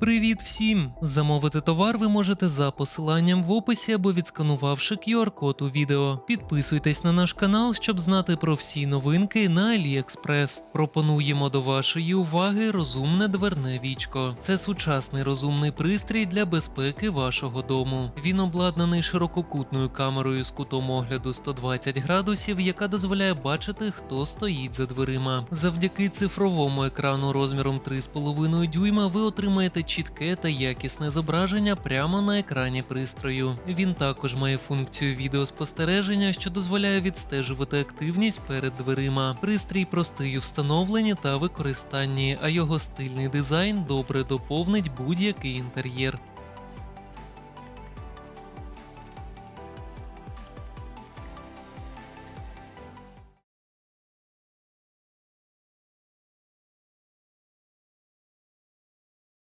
Привіт всім! Замовити товар ви можете за посиланням в описі або відсканувавши QR-код у відео. Підписуйтесь на наш канал, щоб знати про всі новинки на AliExpress. Пропонуємо до вашої уваги розумне дверне вічко. Це сучасний розумний пристрій для безпеки вашого дому. Він обладнаний ширококутною камерою з кутом огляду 120 градусів, яка дозволяє бачити, хто стоїть за дверима. Завдяки цифровому екрану розміром 3,5 дюйма ви отримаєте чітке та якісне зображення прямо на екрані пристрою. Він також має функцію відеоспостереження, що дозволяє відстежувати активність перед дверима. Пристрій простий у встановленні та використанні, а його стильний дизайн добре доповнить будь-який інтер'єр.